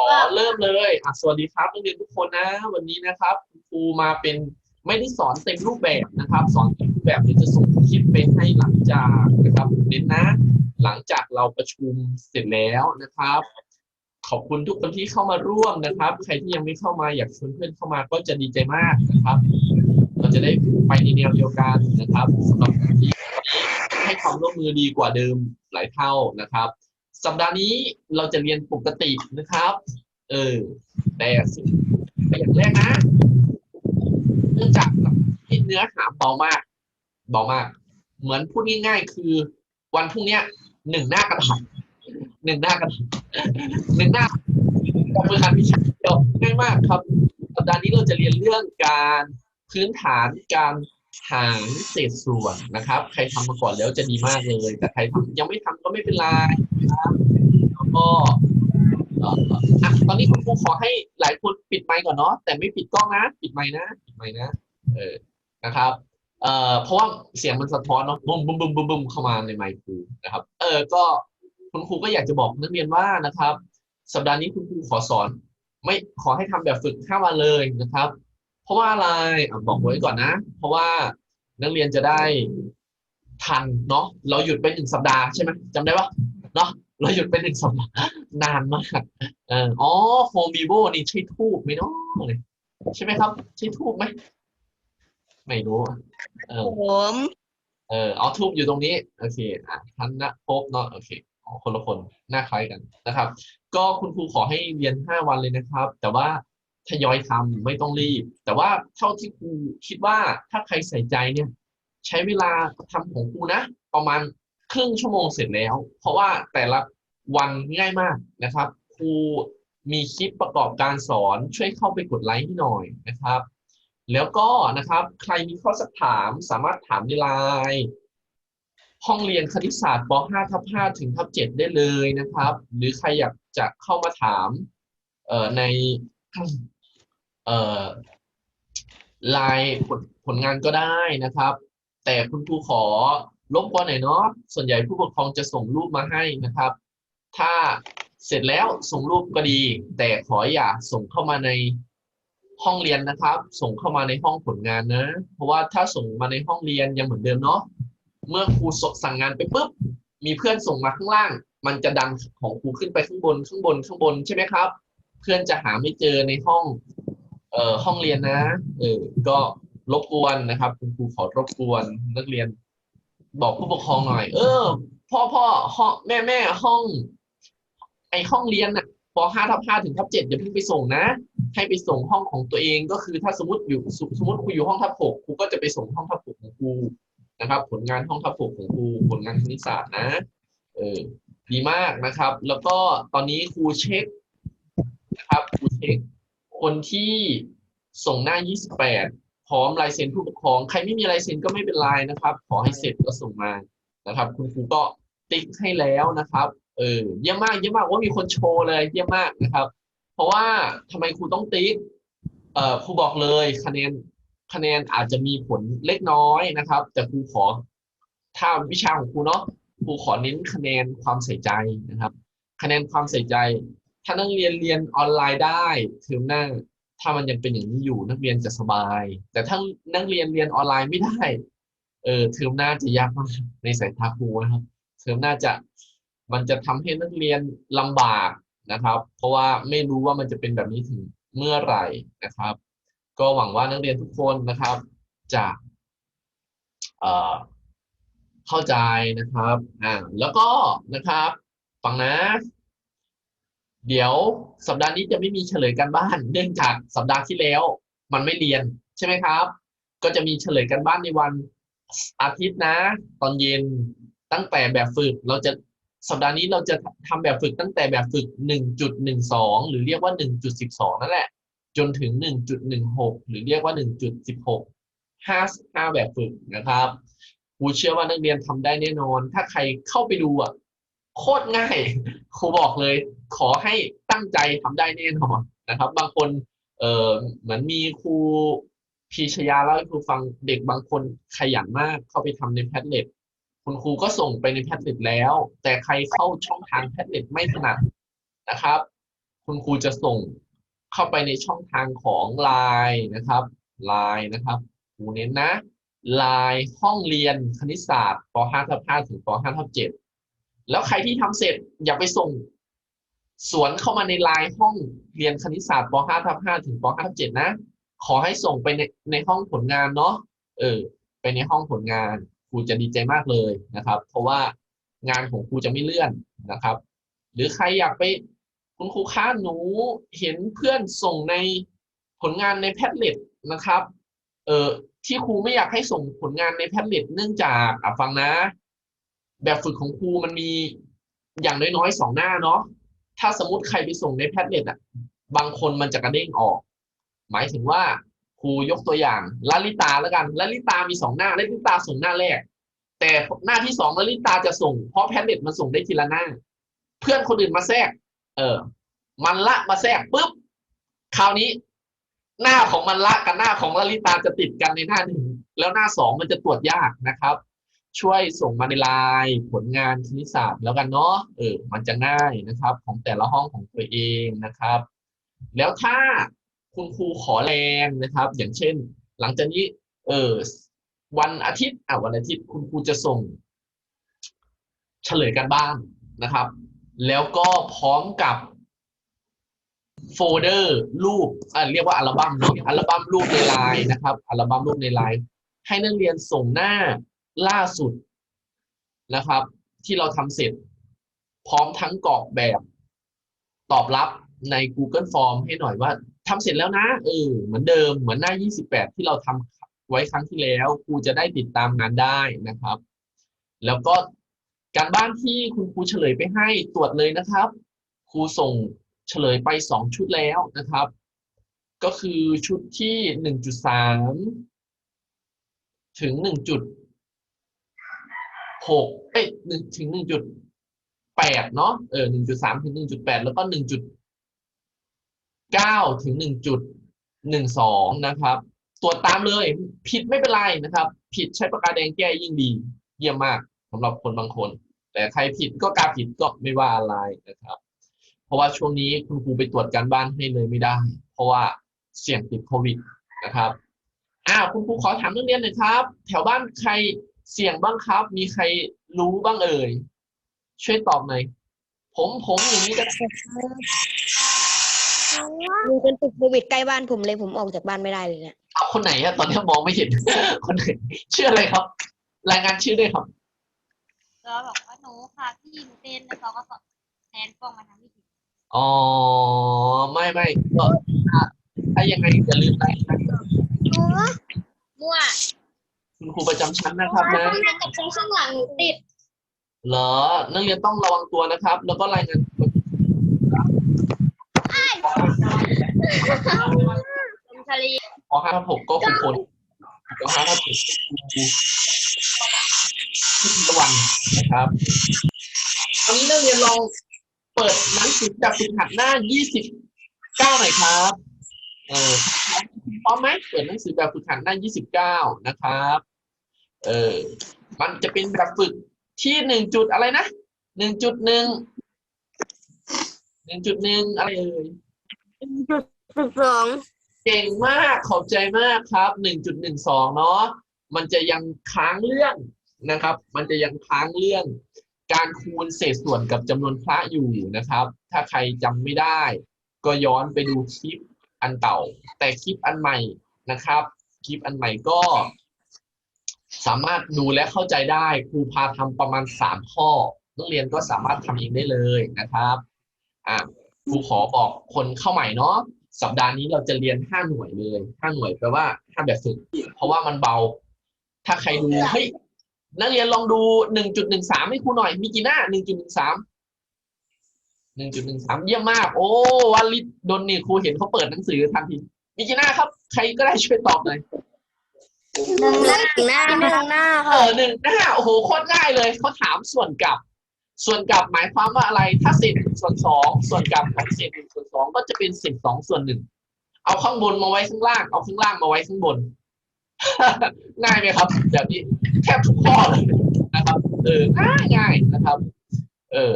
อเริ่มเลยอะสวัสดีครับนักเรียนทุกคนนะ วันนี้นะครับคุณครูมาเป็นไม่ได้สอนเต็มรูปแบบนะครับ สอนเต็มรูปแบบเดี๋ยวจะส่งคลิปไปให้หลังจากนะครับเน้นนะ หลังจากเราประชุมเสร็จแล้วนะครับ ขอบคุณทุกคนที่เข้ามาร่วมนะครับ ใครที่ยังไม่เข้ามาอยากชวนเพื่อนเข้ามาก็จะดีใจมากนะครับ เราจะได้ไปในแนวเดียวกันนะครับสำหรับคนที่ให้ความร่วมมือดีกว่าเดิมหลายเท่านะครับ สัปดาห์นี้เราจะเรียนปกตินะครับ เออ แต่สิ่งอย่างแรกนะ เนื่องจากเนื้อหาเบามาก เบามาก เหมือนพูดง่ายๆ คือ วันพรุ่งนี้หนึ่งหน้ากระดาษหนึ่งหน้ากระดาษหนึ่งหน้ากับมือหันวิชาเดียวง่ายมากครับ สัปดาห์นี้เราจะเรียนเรื่องการพื้นฐานการ หารเศษส่วนนะครับ ใครทำมาก่อนแล้วจะดีมากเลย แต่ใครยังไม่ทำก็ไม่เป็นไรนะครับแล้วก็อะตอนนี้คุณครูขอให้หลายคนปิดไมค์ก่อนเนาะแต่ไม่ปิดกล้องนะ ปิดไมค์นะปิดไมค์นะ เออนะครับเอ่อเพราะว่าเสียงมันสะท้อนเนาะบุ้มบุ้มบุ้มบุ้มบุ้มเข้ามาในไมค์ครูนะครับ เออก็คุณครูก็อยากจะบอกนักเรียนว่านะครับ สัปดาห์นี้คุณครูขอสอน ไม่ขอให้ทำแบบฝึกห้าวันเลยนะครับ เพราะว่าอะไรอะบอกไว้ก่อนนะ เพราะว่านักเรียนจะได้ทันเนาะเราหยุดไปหนึ่งสัปดาห์ใช่ไหมจำได้ปะเนาะเราหยุดไปหนึ่งสัปดาห์นานมากเอออ๋อโฮมบีโบนี่ใช่ทูบไหมเนาะใช่ไหมครับ ใช่ทูบไหมไม่รู้อะเออผมเออเอาทูบอยู่ตรงนี้โอเคอะท่านนะพบเนาะโอเคอ๋อคนละคนหน้าคล้ายกันนะครับ ก็คุณครูขอให้เรียนห้าวันเลยนะครับ แต่ว่า ทยอยทำไม่ต้องรีบ แต่ว่าเท่าที่ครูคิดว่าถ้าใครใส่ใจเนี่ย ใช้เวลาทำของครูนะ ประมาณครึ่งชั่วโมงเสร็จแล้ว เพราะว่าแต่ละวันง่ายมากนะครับครูมีคลิปประกอบการสอนช่วยเข้าไปกดไลค์ให้หน่อยนะครับ แล้วก็นะครับใครมีข้อสักถามสามารถถามในไลน์ห้องเรียนคณิตศาสตร์ป .5 ทับ5ถึงทับ7ได้เลยนะครับ หรือใครอยากจะเข้ามาถามเอ่อใน เอ่อลน์ผลผลงานก็ได้นะครับ แต่คุณครูขอรบกวนหน่อยเนาะส่วนใหญ่ผู้ปกครองจะส่งรูปมาให้นะครับ ถ้าเสร็จแล้วส่งรูปก็ดี แต่ขออย่าส่งเข้ามาในห้องเรียนนะครับ ส่งเข้ามาในห้องผลงานนะ เพราะว่าถ้าส่งมาในห้องเรียนยังเหมือนเดิมเนาะเมื่อครูสสั่งงานไปปุ๊บมีเพื่อนส่งมาข้างล่าง มันจะดันของครูขึ้นไปข้างบนข้างบนข้างบนใช่ไหมครับ เพื่อนจะหาไม่เจอในห้อง อ่อห้องเรียนนะเออก็รบกวนนะครับ คุณครูขอรบกวนนักเรียน บอกผู้ปกครองหน่อย เออ พ่อพ่อห้องแม่แม่ห้อง ไอห้องเรียนน่ะปห้าทับห้าถึงทับเจ็ดอย่าเพิ่งไปส่งนะ ให้ไปส่งห้องของตัวเองก็คือถ้าสมมติอยู่สสมมติครูอยู่ห้องทับหกครูก็จะไปส่งห้องทับหกของครูนะครับ ผลงานห้องทับหกของครูผลงานคณิตศาสตร์นะ เออดีมากนะครับ แล้วก็ตอนนี้ครูเช็คนะครับครูเช็ค คนที่ส่งหน้า 28 พร้อมลายเซ็นผู้ปกครอง ใครไม่มีลายเซ็นก็ไม่เป็นไรนะครับ ขอให้เสร็จก็ส่งมานะครับ คุณครูก็ติ๊กให้แล้วนะครับ เออเยี่ยมมากเยี่ยมมากว่ามีคนโชว์เลยเยี่ยมมากนะครับ เพราะว่าทำไมครูต้องติ๊กเอ่อครูบอกเลยคะแนนคะแนนอาจจะมีผลเล็กน้อยนะครับ แต่ครูขอ ถ้าวิชาของครูเนาะครูขอเน้นคะแนนความใส่ใจนะครับ คะแนนความใส่ใจ ถ้านักเรียนเรียนออนไลน์ได้เทอมหน้าถ้ามันยังเป็นอย่างนี้อยู่นักเรียนจะสบาย แต่ถ้านักเรียนเรียนออนไลน์ไม่ได้ เออเทอมหน้าจะยากมากในสายตาครูนะครับเทอมหน้าจะมันจะทำให้นักเรียนลำบากนะครับ เพราะว่าไม่รู้ว่ามันจะเป็นแบบนี้ถึงเมื่อไหร่นะครับ ก็หวังว่านักเรียนทุกคนนะครับ จะเอ่อเข้าใจนะครับอ่าแล้วก็นะครับ ฟังนะ เดี๋ยวสัปดาห์นี้จะไม่มีเฉลยกันบ้าน เนื่องจากสัปดาห์ที่แล้ว มันไม่เรียนใช่ไหมครับ ก็จะมีเฉลยกันบ้านในวันอาทิตย์นะ ตอนเย็นตั้งแต่แบบฝึกเราจะสัปดาห์นี้เราจะทำแบบฝึกตั้งแต่แบบฝึก 1.12 หรือเรียกว่า 1.12 นั่นแหละ จนถึง 1.16 หรือเรียกว่า 1.16 5 5 แบบฝึกนะครับครูเชื่อว่านักเรียนทำได้แน่นอน ถ้าใครเข้าไปดูอะ โคตรง่ายครูบอกเลย ขอให้ตั้งใจทำได้แน่นอนนะครับ บางคนเออเหมือนมีครูพีชยาเล่าให้ครูฟังเด็กบางคนขยันมากเข้าไปทำในแพทเล็ตคุณครูก็ส่งไปในแพทเล็ตแล้ว แต่ใครเข้าช่องทางแพทเล็ตไม่ถนัดนะครับ คุณครูจะส่งเข้าไปในช่องทางของ Line นะครับ Line นะครับครูเน้นนะ Line ห้องเรียนคณิตศาสตร์ป .5 ทับ5ถึงป .5 ทับ7แล้วใครที่ทำเสร็จอย่าไปส่ง สวนเข้ามาในไลน์ห้องเรียนคณิตศาสตร์ป .5 ทับ5ถึงป .5 ทับ7นะ ขอให้ส่งไปในในห้องผลงานเนาะเออ ไปในห้องผลงานครูจะดีใจมากเลยนะครับ เพราะว่างานของครูจะไม่เลื่อนนะครับ หรือใครอยากไปคุณครูคะหนูเห็นเพื่อนส่งในผลงานในแพทเล็ตนะครับ เออที่ครูไม่อยากให้ส่งผลงานในแพทเล็ตเนื่องจากอะฟังนะ แบบฝึกของครูมันมีอย่างน้อยๆสองหน้าเนาะ ถ้าสมมติใครไปส่งในแพทเน็ตอะ บางคนมันจะกระเด้งออก หมายถึงว่าครูยกตัวอย่างลลิตาแล้วกันลลิตามีสองหน้าลลิตาส่งหน้าแรก แต่หน้าที่สองลลิตาจะส่ง เพราะแพทเน็ตมันส่งได้ทีละหน้า เพื่อนคนอื่นมาแทรก เออ มันละมาแทรกปุ๊บคราวนี้หน้าของมันละกับหน้าของลลิตาจะติดกันในหน้าหนึ่งแล้วหน้าสองมันจะตรวจยากนะครับ ช่วยส่งมาในไลน์ผลงานคณิตศาสตร์แล้วกันเนาะเออมันจะง่ายนะครับ ของแต่ละห้องของตัวเองนะครับ แล้วถ้าคุณครูขอแรงนะครับ อย่างเช่น หลังจากนี้เออวันอาทิตย์อะวันอาทิตย์คุณครูจะส่ง เฉลยกันบ้างนะครับ แล้วก็พร้อมกับโฟลเดอร์รูปอะเรียกว่าอัลบั้มเนาะอัลบั้มรูปในไลน์นะครับ อัลบั้มรูปในไลน์ให้นักเรียนส่งหน้า ล่าสุดนะครับ ที่เราทำเสร็จ พร้อมทั้งกรอกแบบตอบรับใน Google Form ให้หน่อยว่าทำเสร็จแล้วนะเออเหมือนเดิมเหมือนหน้า 28 ที่เราทำไว้ครั้งที่แล้วครูจะได้ติดตามงานได้นะครับ แล้วก็การบ้านที่คุณครูเฉลยไปให้ตรวจเลยนะครับครูส่งเฉลยไปสองชุดแล้วนะครับ ก็คือชุดที่หนึ่งจุดสามถึง หกเอ้ยหนึ่งถึงหนึ่งจุดแปดเนาะเออหนึ่งจุดสามถึงหนึ่งจุดแปดแล้วก็หนึ่งจุดเก้าถึงหนึ่งจุดหนึ่งสองนะครับ ตรวจตามเลย ผิดไม่เป็นไรนะครับ ผิดใช้ปากกาแดงแก้ยิ่งดี เยี่ยมมากสำหรับคนบางคน แต่ใครผิดก็กาผิดก็ไม่ว่าอะไรนะครับ เพราะว่าช่วงนี้คุณครูไปตรวจการบ้านให้เลยไม่ได้ เพราะว่าเสี่ยงติดโควิดนะครับอ้าวคุณครูขอถามนักเรียนหน่อยครับ แถวบ้านใคร เสี่ยงบ้างครับ มีใครรู้บ้างเอ่ย ช่วยตอบหน่อย ผมผมอย่างนี้ก็ได้มีคนติดโควิดใกล้บ้านผมเลยผมออกจากบ้านไม่ได้เลยเนี่ยเอาคนไหนอะตอนนี้มองไม่เห็น คนไหนชื่ออะไรครับ รายงานชื่อด้วยครับก็บอกว่าหนูค่ะพี่หนูเป็นแล้วเขาก็สอนแทนกล้องมาทำที่ผิดอ๋อไม่ไม่ก็ถ้าถ้ายังไงอย่าลืมรายงานมั่ว คุณครูประจำชั้นนะครับนะกับตรงข้างหลังหนูติดเหรอ นักเรียนต้องระวังตัวนะครับ แล้วก็รายงานตัวตรงทะเลปห้าทับหกก็คือคนปห้าทับหกครูระวังนะครับตอนนี้นักเรียนลองเปิดหนังสือแบบฝึกหัดหน้ายี่สิบเก้าหน่อยครับ เออพร้อมไหมเปิดหนังสือแบบฝึกหัดหน้ายี่สิบเก้านะครับ เออ มันจะเป็นแบบฝึกที่หนึ่งจุดอะไรนะหนึ่งจุดหนึ่งหนึ่งจุดหนึ่งอะไรเอ่ยสิบสองเก่งมากขอบใจมากครับหนึ่งจุดหนึ่งสองเนาะมันจะยังค้างเรื่องนะครับ มันจะยังค้างเรื่อง การคูณเศษส่วนกับจำนวนพระอยู่นะครับ ถ้าใครจำไม่ได้ ก็ย้อนไปดูคลิป อันเก่า แต่คลิปอันใหม่นะครับ คลิปอันใหม่ก็ สามารถดูและเข้าใจได้ครูพาทำประมาณสามข้อนักเรียนก็สามารถทำเองได้เลยนะครับอะครูขอบอกคนเข้าใหม่เนาะสัปดาห์นี้เราจะเรียนห้าหน่วยเลยห้าหน่วยแปลว่าห้าแบบฝึกเพราะว่ามันเบา ถ้าใครดูเฮ้ยนักเรียนลองดูหนึ่งจุดหนึ่งสามให้ครูหน่อยมีกี่หน้าหนึ่งจุดหนึ่งสาม หนึ่งจุดหนึ่งสามเยี่ยมมาก โอ้วันลิดนนี่ครูเห็นเขาเปิดหนังสือทันทีมีกี่หน้าครับ ใครก็ได้ช่วยตอบหน่อยหนึ่งหน้าหน้าหนึ่งหน้าเออหนึ่งหน้าโอ้โหโคตรง่ายเลยเขาถามส่วนกลับ ส่วนกลับหมายความว่าอะไร ถ้าเศษหนึ่งส่วนสองส่วนกลับของเศษหนึ่งส่วนสองก็จะเป็นเศษสองส่วนหนึ่งเอาข้างบนมาไว้ข้างล่าง เอาข้างล่างมาไว้ข้างบน ง่ายไหมครับ แบบนี้แทบทุกข้อเลยนะครับ เออง่ายง่ายนะครับ เออ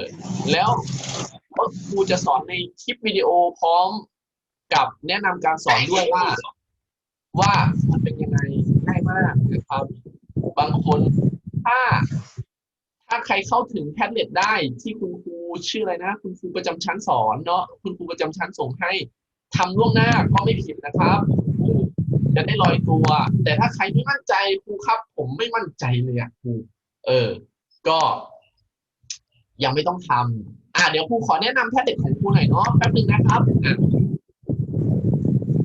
แล้ว ครูจะสอนในคลิปวิดีโอพร้อมกับแนะนำการสอนด้วยว่า ว่ามันเป็นยังไงง่ายมากนะครับ บางคนถ้าถ้าใครเข้าถึงแท็บเล็ตได้ที่คุณครูชื่ออะไรนะ คุณครูประจำชั้นสอนเนาะคุณครูประจำชั้นส่งให้ทำล่วงหน้าก็ไม่ผิดนะครับครูจะได้ลอยตัว แต่ถ้าใครไม่มั่นใจครูครับ ผมไม่มั่นใจเลยอะครูเออ ก็ยังไม่ต้องทำ อะเดี๋ยวครูขอแนะนำแท็บเล็ตของครูหน่อยเนาะแป๊บหนึงนะครับอะ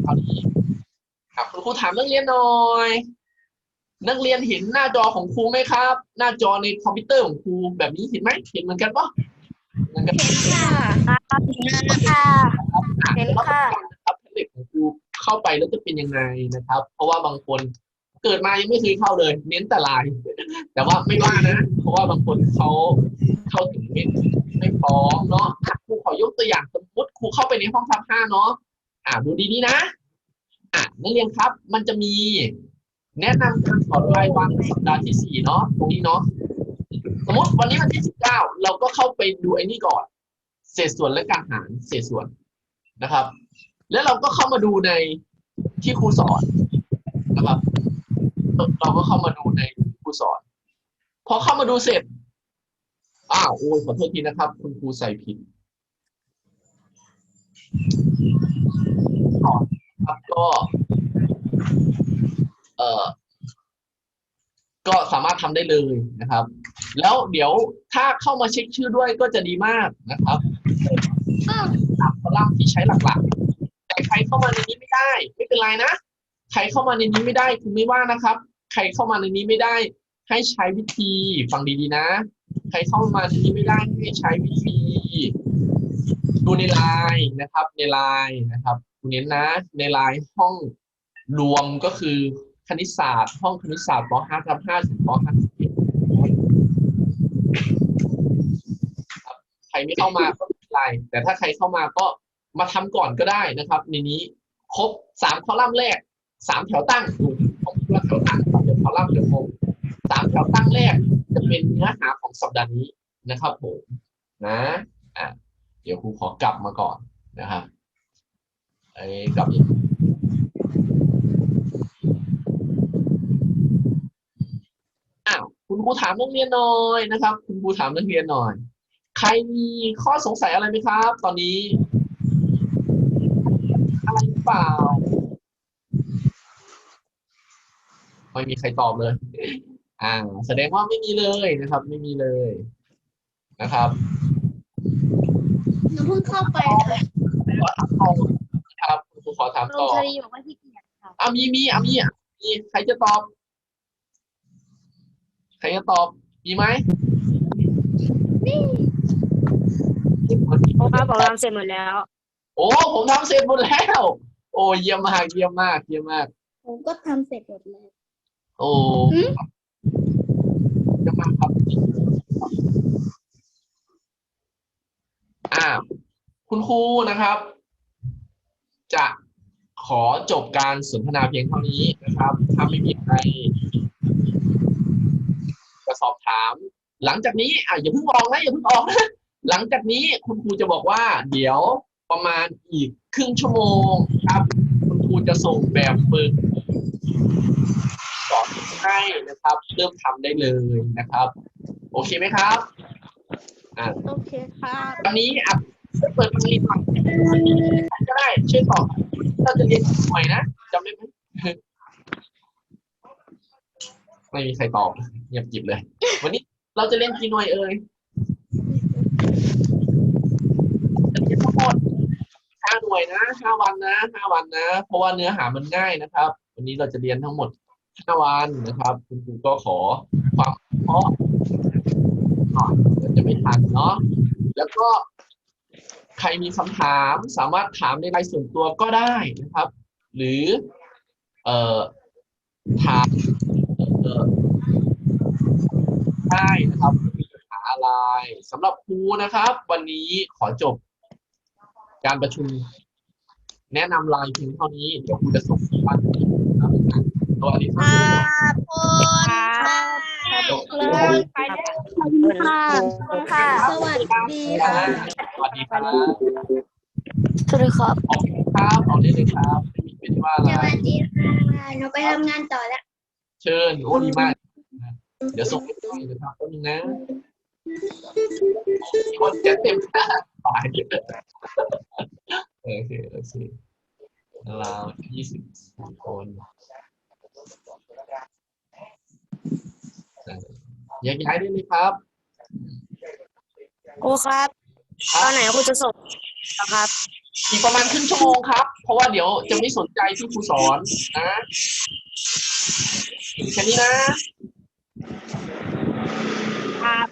คราวนี้ครับคุณครูถามนักเรียนหน่อย นักเรียนเห็นหน้าจอของครูไหมครับ หน้าจอในคอมพิวเตอร์ของครูแบบนี้เห็นไหมเห็นเหมือนกันปะเหมือนกันค่ะค่ะอะเห็นค่ะนะครับแท็บเล็ตของครูเข้าไปแล้วจะเป็นยังไงนะครับ เพราะว่าบางคนเกิดมายังไม่เคยเข้าเลย เน้นแต่ไลน์แต่ว่าไม่ว่านะ เพราะว่าบางคนเขาเข้าถึงไม่ไม่ พร้อมเนาะครูขอยกตัวอย่างสมมติครูเข้าไปในห้องทับห้าเนาะอะดูดีๆนะอะนักเรียนครับ มันจะมีแนะนำการสอนรายวันสัปดาห์ที่สี่เนาะตรงนี้เนาะสมมติวันนี้วันที่สิบเก้าเราก็เข้าไปดูไอ้นี่ก่อน เศษส่วนและการหารเศษส่วนนะครับ แล้วเราก็เข้ามาดูในที่ครูสอนนะครับ เราก็เข้ามาดูในครูสอน พอเข้ามาดูเสร็จ อ้าวโอ้ยขอโทษทีนะครับ คุณครูใส่ผิดครับก็ เอ่อ ก็สามารถทำได้เลยนะครับ แล้วเดี๋ยวถ้าเข้ามาเช็คชื่อด้วยก็จะดีมากนะครับสามคอลัมน์ที่ใช้หลักๆ แต่ใครเข้ามาในนี้ไม่ได้ ไม่เป็นไรนะ ใครเข้ามาในนี้ไม่ได้คุณไม่ว่านะครับ ใครเข้ามาในนี้ไม่ได้ ให้ใช้วิธีฟังดีๆนะ ใครเข้ามาในนี้ไม่ได้ให้ใช้วิธีดูในไลน์นะครับ ในไลน์นะครับเน้นนะ ในไลน์ห้องรวมก็คือคณิตศาสตร์ ห้องคณิตศาสตร์ป .5 ทับ5ถึงป .5 ทับ7ครับใครไม่เข้ามาก็ไม่เป็นไรแต่ถ้าใครเข้ามาก็มาทำก่อนก็ได้นะครับ ในนี้ครบสามคอลัมน์แรกสามแถวตั้งดูผมพูดว่าแถวตั้งเดี๋ยวคอลัมน์เดี๋ยวผม สามแถวตั้งแรกจะเป็นเนื้อหาของสัปดาห์นี้นะครับผมนะอะเดี๋ยวครูขอกลับมาก่อนนะครับไอ้กลับอีกอ้าวคุณครูถามนักเรียนหน่อยนะครับ คุณครูถามนักเรียนหน่อย ใครมีข้อสงสัยอะไรไหมครับ ตอนนี้อะไรเปล่าไม่มีใครตอบเลย อ่า แสดงว่าไม่มีเลยนะครับ ไม่มีเลยนะครับหนูเพิ่งเข้าไปเลยขอถามต่อนะครับคุณครูขอถามลต่งอชลีบอกว่าที่เกียจค่ะอะมีมีอะมีอะมีใครจะตอบ ใครจะตอบ มีไหมเพราะว่าผมทำเสร็จหมดแล้ว โอ้ผมทำเสร็จหมดแล้ว โอ้เยี่ยมมากเยี่ยมมากเยี่ยมมาก ผมก็ทำเสร็จหมดเลยโอ้เยี่ยมาครับอ่าคุณครูนะครับ จะขอจบการสนทนาเพียงเท่านี้นะครับ ถ้าไม่มีใครจะสอบถาม หลังจากนี้อะอย่าเพิ่งออกนะอย่าเพิ่งออกนะหลังจากนี้คุณครูจะบอกว่า เดี๋ยวประมาณอีกครึ่งชั่วโมงครับ คุณครูจะส่งแบบฝึก นะครับ เริ่มทำได้เลยนะครับ โอเคไหมครับอ่าโอเคค่ะวันนี้อะช่วยเปิดฟังรีหน่อยก็ได้ช่วยตอบเราจะเรียนหน่วยนะจำได้ไหมไม่มีใครตอบเงียบกริบเลย วันนี้เราจะเล่นกี่หน่วยเอ่ยจะเรียนทั้งหมดห้าหน่วยนะห้าวันนะห้าวันนะ เพราะว่าเนื้อหามันง่ายนะครับ วันนี้เราจะเรียนทั้งหมด ห้าวันนะครับ คุณครูก็ขอความเพราะจะไม่ทันเนาะแล้วก็ใครมีคำถามสามารถถามในไลน์ส่วนตัวก็ได้นะครับ หรือเอ่อถามได้นะครับมีปัญหาอะไรสำหรับครูนะครับ วันนี้ขอจบการประชุม แนะนำไลน์เพียงเท่านี้ เดี๋ยวครูจะส่งที่บ้านนะครับ สวัสดีครับขอบคุณค่ะไปแล้วค่ะค่ะ สวัสดีค่ะ สวัสดีครับสวัสดีครับออกครับออกได้เลยครับไม่มีเป็นว่าอะไรสวัสดีค่ะหนูไปทำงานต่อแล้วเชิญโอ้ดีมาก เดี๋ยวส่งไปให้นะครับแป๊บนึงนะคนจะเต็มตายโอเคโอเคเรายี่สิบสี่คนเอ่อแยกย้ายได้เลยครับ ครูครับตอนไหนครูจะส่งครับ อีกประมาณครึ่งชั่วโมงครับ เพราะว่าเดี๋ยวจะไม่สนใจที่ครูสอนนะแค่นี้นะครับ